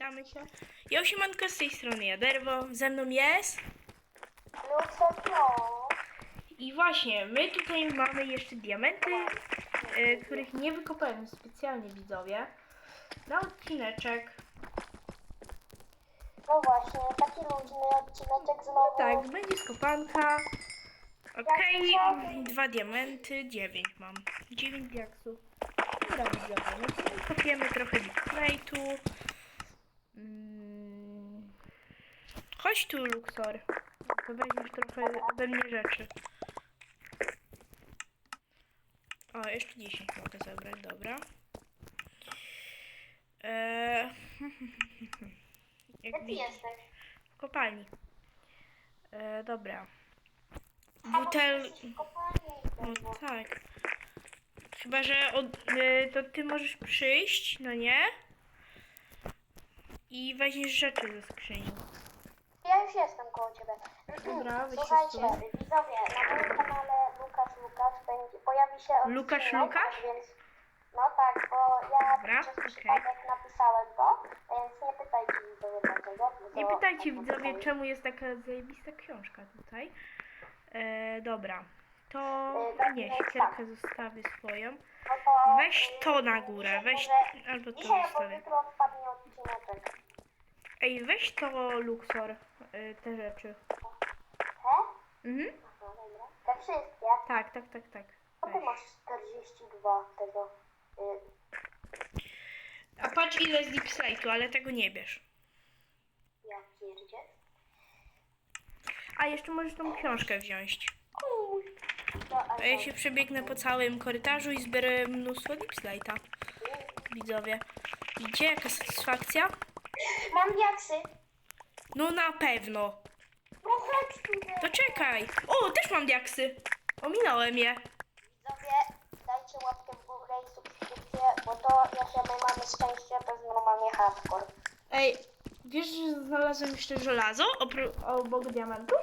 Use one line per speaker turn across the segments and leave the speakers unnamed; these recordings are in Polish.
Witamy się. Ja siemanko z tej strony Jaderwo. Ze mną jest.
Lucerno.
I właśnie, my tutaj mamy jeszcze diamenty, e, których nie wykopałem specjalnie widzowie. Na odcineczek.
No właśnie, taki luźny odcineczek znowu.
Tak, będzie skopanka. Okej, dwa diamenty, dziewięć mam. Dziewięć diaksów. Dobra, widzowie, no to kopiemy trochę bitplate'u. Mm. Chodź tu, Luxor. To weźmiesz trochę ode mnie rzeczy. O, jeszcze 10 mogę zabrać, dobra. Eee,
Gdzie ty jesteś?
w kopalni. E, dobra. Butel... No tak. Chyba, że od, e, to ty możesz przyjść, no nie? I weźmiesz rzeczy ze skrzyni.
Ja już jestem koło ciebie.
Dobra,
Słuchajcie, widzowie, na moim kanale Lukasz Lukasz będzie, pojawi się odcinek,
Lukasz Lukasz?
Więc, no tak, bo ja
Dobra,
przez
okej.
przypadek napisałem to, więc nie pytajcie widzowie dlaczego. bo
Nie
to-
pytajcie widzowie, czemu jest taka zajebista książka tutaj. E, dobra. To
E,
nie,
tak,
siekierkę zostawię swoją.
No to,
Weź to na górę, weź albo to
Dzisiaj albo
zostawię.
jutro wpadnie odcineczek.
Ej, weź to Luxor, e, te rzeczy.
He?
Mhm.
Dobra. Te wszystkie.
Tak, tak, tak, tak.
No ty
Weź.
masz 42 tego. Y,
A patrz ile jest deep slate'u, ale tego nie bierz.
ja pierdzie.
A jeszcze możesz tą książkę wziąć.
No,
A ja się przebiegnę po całym korytarzu i zbiorę mnóstwo deep slate'a. Widzowie. Widzicie jaka satysfakcja?
Mam diaksy.
No na pewno.
No chodź tu.
To czekaj. O, też mam diaksy. Ominąłem je.
Widzowie, dajcie łapkę w górę i subskrypcję, bo to jak my mamy szczęście, to jest normalnie hardcore.
Ej, wiesz, że znalazłem jeszcze żelazo obok diamentu?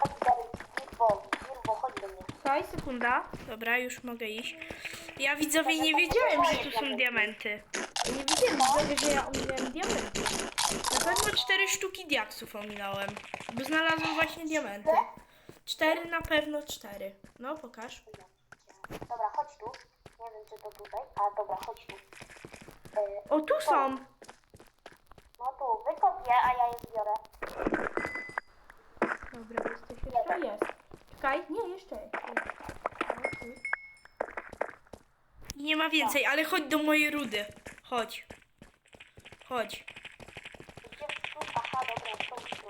Chodź dalej, chodź do mnie.
Czekaj, sekunda. Dobra, już mogę iść. Ja widzowie nie wiedziałem, że tu są diamenty. Ja nie wiedziałem że ja ominąłem diamenty. Pewno cztery sztuki diaksów ominąłem. Bo znalazłem właśnie diamenty. Cztery na pewno cztery. No, pokaż.
Dobra, chodź tu. Nie wiem, czy to tutaj. A dobra, chodź tu. Y,
O, tu są.
no tu, wykop je, a ja je zbiorę.
Dobra, jesteś jeszcze? Jest. Czekaj, nie, jeszcze jest. Nie ma więcej, ale chodź do mojej rudy. Chodź. Chodź.
Gdzie tu? Aha, dobra, tu. tu.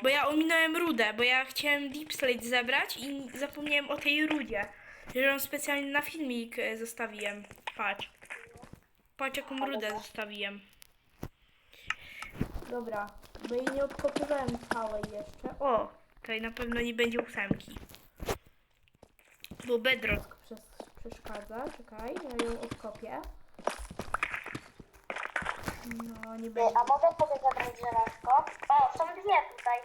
Bo ja ominąłem rudę, bo ja chciałem Deep Slate zebrać i zapomniałem o tej rudzie. Że ją specjalnie na filmik e, zostawiłem. Patrz. Patrz jaką rudę zostawiłem. Dobra, bo jej nie odkopywałem całej jeszcze. O, tutaj na pewno nie będzie ósemki. Bo bedrock przeszkadza. Czekaj, ja ją odkopię. No, nie będzie.
A mogę sobie zabrać żelazko? O, są dwie tutaj.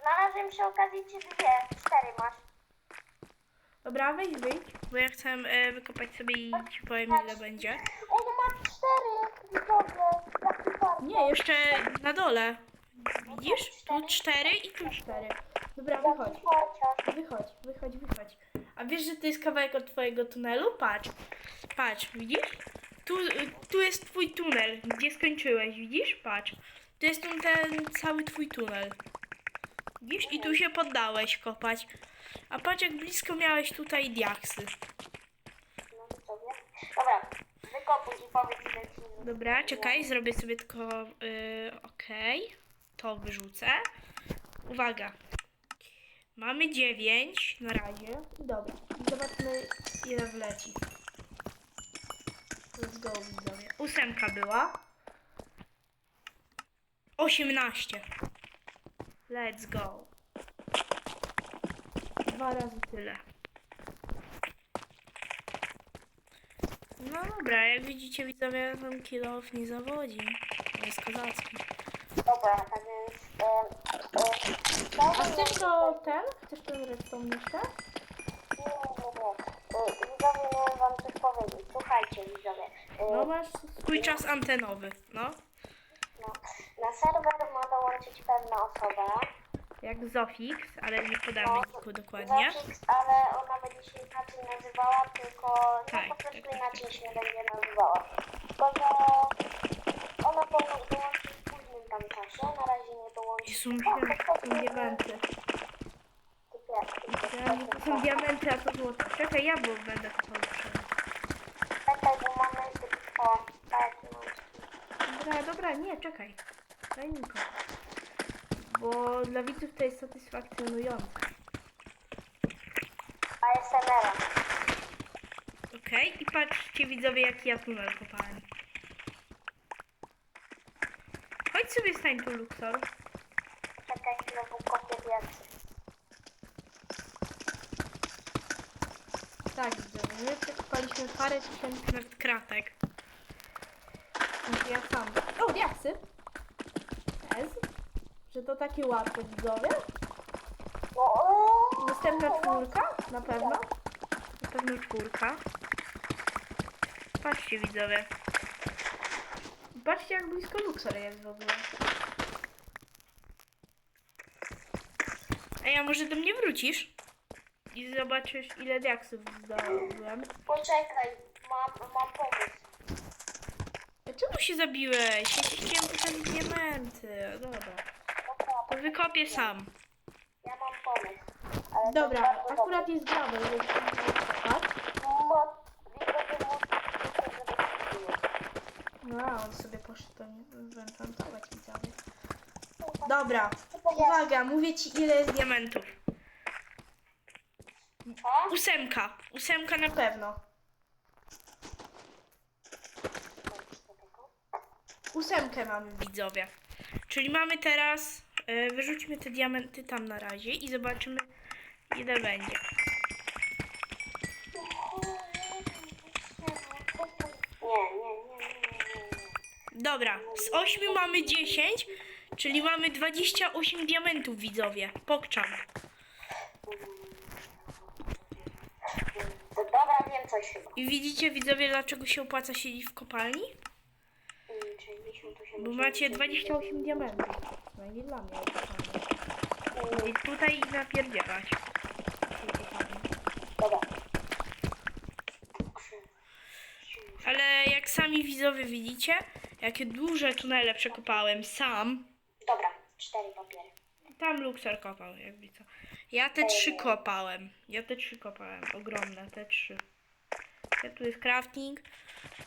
Znalazłem przy okazji ci dwie. Cztery masz.
Dobra, weź wyjdź, bo ja chcę e, wykopać sobie i ci powiem ile będzie.
Ej, no mam cztery. Widzowie, bardzo.
Nie, jeszcze na dole. Widzisz? Tu cztery i tu cztery. Dobra, wychodź. Wychodź, wychodź, wychodź. A wiesz, że to jest kawałek od twojego tunelu? Patrz. Patrz, widzisz? Tu, tu jest twój tunel, gdzie skończyłeś, widzisz? Patrz. To jest ten, ten cały twój tunel. Widzisz? I tu się poddałeś kopać. A patrz, jak blisko miałeś tutaj diaksy.
No widzowie. Dobra, wykopuj i powiedz ile ci
Dobra, czekaj, zrobię sobie tylko. Yy, Okej, to wyrzucę. Uwaga. Mamy 9 na razie. Dobra, i zobaczmy ile wleci. Let's go, widzowie. Ósemka była. 18. Let's go. Dwa razy tyle. No dobra, jak widzicie widzowie, ten kilo off nie zawodzi. To jest kozacki.
Dobra, a więc... E, e,
A chcesz to ten? Chcesz ten redstone jeszcze?
Nie, nie, nie. E, Widzowie, miałem wam coś powiedzieć. Słuchajcie, widzowie.
No masz swój czas antenowy, no.
no, Na serwer ma dołączyć pewna osoba.
Jak Zofix, ale nie podamy
No,
niku dokładnie.
Zofix, ale ona będzie się inaczej nazywała, tylko
Tak,
no, po prostu
tak, tak,
inaczej
tak.
się będzie nazywała. Tylko, że ona powinna dołączyć w późnym tam czasie, na razie nie dołączy.
To są diamenty. Ja, że to są diamenty, a to złoto. Czekaj, ja bo będę kopał. Dobra, dobra, nie, czekaj. Daj mi go. Bo dla widzów to jest satysfakcjonujące.
ASMR-a.
Okej, i patrzcie widzowie, jaki ja tunel kopałem. Chodź sobie stań tu, Luxor.
Czekaj chwilę, bo kopię wiatr.
Tak, widzowie, my przekopaliśmy parę tysięcy nawet kratek. Znaczy ja sam. O, diaksy! Ez? Że to takie łatwe, widzowie? Następna czwórka? Na pewno? Na pewno czwórka. Patrzcie widzowie. Patrzcie jak blisko Luxor jest w ogóle. A może do mnie wrócisz? I zobaczysz ile diaksów zdobyłem.
Poczekaj, mam, mam pomysł.
A czemu się zabiłeś? Ja ci chciałem pokazać diamenty. Dobra.
Dobra,
To wykopię sam.
ja mam pomysł. Ale to
Dobra,
bardzo
akurat jest gravel, więc tak?
No, widzowie muszą żeby kupiły.
No, a on sobie poszedł to. Dobra, uwaga, mówię ci ile jest diamentów.
Co?
Ósemka. Ósemka na pewno. Ósemkę mamy widzowie. Czyli mamy teraz. E, wyrzućmy te diamenty tam na razie i zobaczymy ile będzie. Dobra, z 8 mamy 10, czyli mamy 28 diamentów widzowie. Pokczam.
Dobra, wiem coś chyba.
I widzicie widzowie dlaczego się opłaca siedzieć w kopalni?
Mm, 68,
Bo macie 28 diamentów. No i dla mnie. I tutaj napierdzielać.
Dobra.
Ale jak sami widzowie widzicie, jakie duże tunele przekopałem sam.
Dobra, cztery papiery.
Tam Luxor kopał, jakby co. Ja te trzy kopałem. Ja te trzy kopałem. Ogromne, te trzy. Ja tu jest crafting.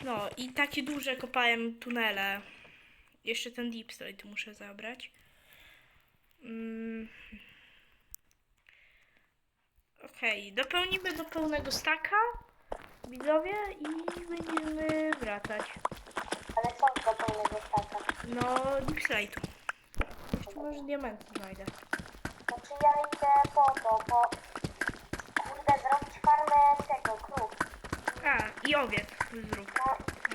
No i takie duże kopałem tunele. Jeszcze ten deep slate muszę zabrać. Mm. Okej, dopełnimy do pełnego staka, widzowie, i będziemy wracać.
Ale co do pełnego staka?
No, deep slate'u. Jeszcze może diamenty znajdę.
Znaczy ja idę po to, po... Kurde, zrobić farmę tego, krów.
A, i owiec zrób.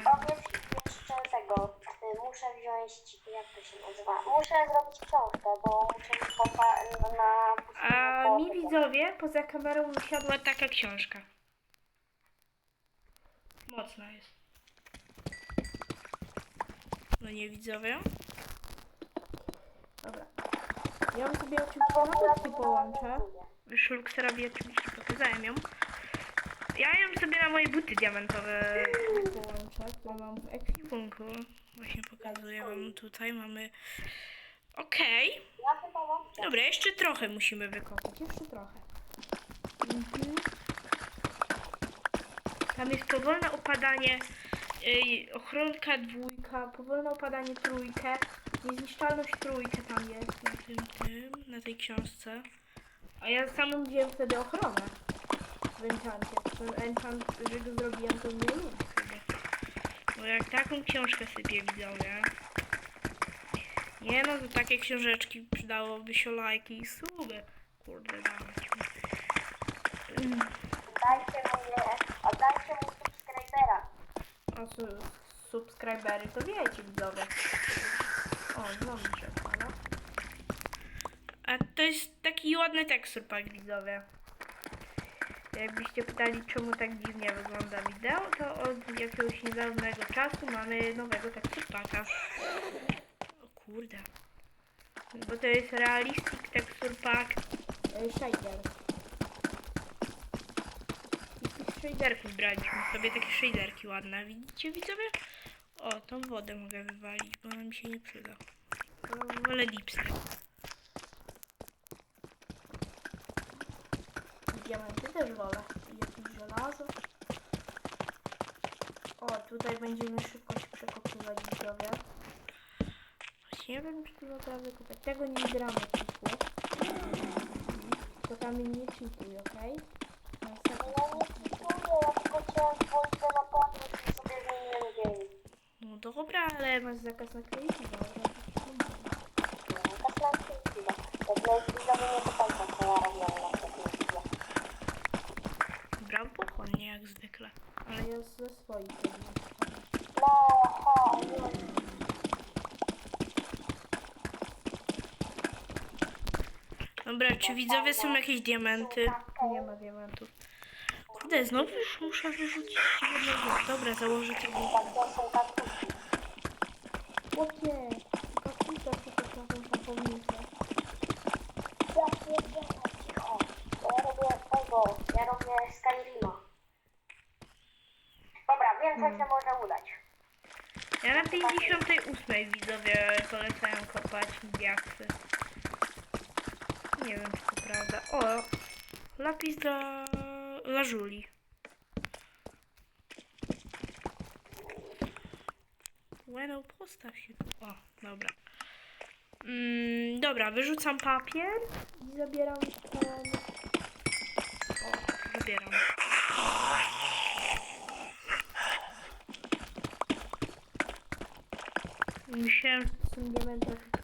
No, owiec jeszcze tego. y, Muszę wziąć, jak to się nazywa? Muszę zrobić książkę, bo muszę iść po fa- na...
A
po-
mi widzowie, poza kamerą usiadła taka książka. Mocna jest. No nie widzowie? Ja ją sobie oczywiście
Albo
na
akurat
boku
to
połączę.
nawiązuję.
Szulkserowi oczywiście pokazałem ją. Ja ją sobie na moje buty diamentowe połączę, które mam w ekwipunku. Właśnie pokazuję wam tutaj. Mamy... Okej.
Mam...
Dobra, jeszcze trochę musimy wykopać, jeszcze trochę. Mhm. Tam jest powolne opadanie, yy, ochronka dwójka, powolne opadanie trójkę, niezniszczalność trójkę tam jest na tym, tym, na tej książce. A ja samą wziąłem wtedy ochronę w enchancie. Ten enchant, że go zrobiłem, to mnie sobie. Bo jak taką książkę sypię widzowie, nie no, to takie książeczki przydałoby się lajki i suby. Kurde, dawać mi. Mm,
Dajcie mu je, oddajcie mu subskrybera.
A su subskrybery to wiecie, widzowie. O, znowu się odpala. A to jest taki ładny tekstur pack, widzowie. Jakbyście pytali, czemu tak dziwnie wygląda wideo, to od jakiegoś niedawnego czasu mamy nowego tekstur packa. O kurde. Bo to jest realistic texture pack shader. I tych shaderków braliśmy sobie, takie shaderki ładne. Widzicie widzowie? O, tą wodę mogę wywalić, bo ona mi się nie przyda. Wolę lipstick. Diamenty też wolę. I jakieś żelazo. O, tutaj będziemy szybko się przekopywać widzowie. Choć nie wiem, czy to naprawdę kopać. Tego nie gramy cheatu. To tam nie cheatuj, okej? No,
Ja nie kupuję, ja tylko chciałem dwójkę na pamięć i sobie zmieniłem dzień.
No dobra, ale masz zakaz na creative,
Kaslanki chwila. Jak jest widzowie nie pytajcie, co ja robię na przykład.
Brał pochłonnie jak zwykle. Ale ja ze swoich.
No, ha.
Dobra, czy widzowie są jakieś diamenty? Nie ma diamentów. Kurde, znowu już muszę wyrzucić jednego. Dobra, założę tego. Chłopie, kaktusa się postawią na pomnicę.
Ja pierdzielę, cicho. Bo ja robię tego, ja robię Skyrima. Dobra, wiem co się może udać.
Ja na 58 widzowie polecają kopać diaksy. Nie wiem, czy to prawda. O, lapis dla lażuli. Łeno, postaw się. O, dobra. Mm, dobra, wyrzucam papier i zabieram ten... O, zabieram. Myślałem, że to są